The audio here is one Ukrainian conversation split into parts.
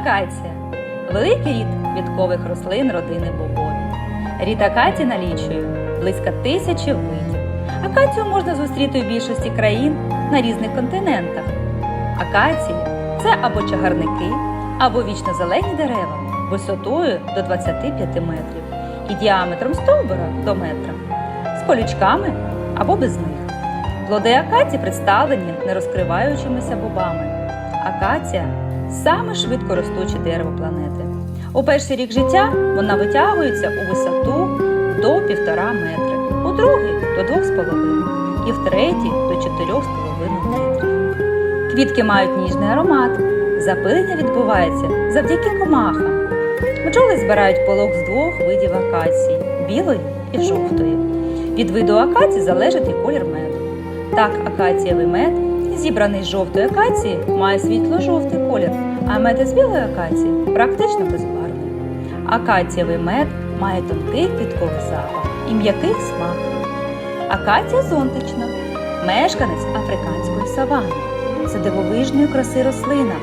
Акація великий рід квіткових рослин родини бобові. Рід акації налічує близько тисячі видів. Акацію можна зустріти у більшості країн на різних континентах. Акації це або чагарники, або вічно-зелені дерева висотою до 25 метрів і діаметром стовбура до метра, з колючками або без них. Плоди акації представлені нерозкриваючимися бобами. Акація саме швидко ростуче дерево планети. У перший рік життя вона витягується у висоту до півтора метри, у другий до двох з половиною і в третій до чотирьох з половиною метрів. Квітки мають ніжний аромат. Запилення відбувається завдяки комахам. Бджоли збирають полок з двох видів акації білої і жовтої. Від виду акації залежить і колір меду. Так, акацієвий мед, зібраний з жовтої акації, має світло-жовтий колір, а мед із білої акації практично безбарвний. Акацієвий мед має тонкий квітковий запах і м'який смак. Акація зонтична, мешканець африканської савани. Це дивовижної краси рослина,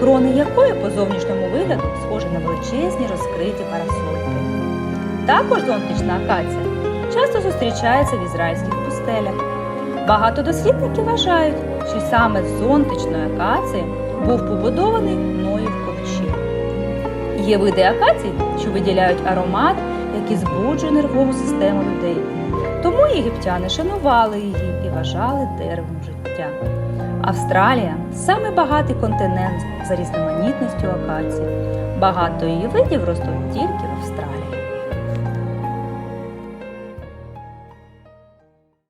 крони якої по зовнішньому вигляду схожі на величезні розкриті парасольки. Також зонтична акація часто зустрічається в ізраїльських пустелях. Багато дослідників вважають, що саме з зонтичної акації був побудований Ноїв ковчег. Є види акацій, що виділяють аромат, який збуджує нервову систему людей. Тому єгиптяни шанували її і вважали деревом життя. Австралія саме багатий континент за різноманітністю акацій. Багато її видів ростуть тільки в Австралії.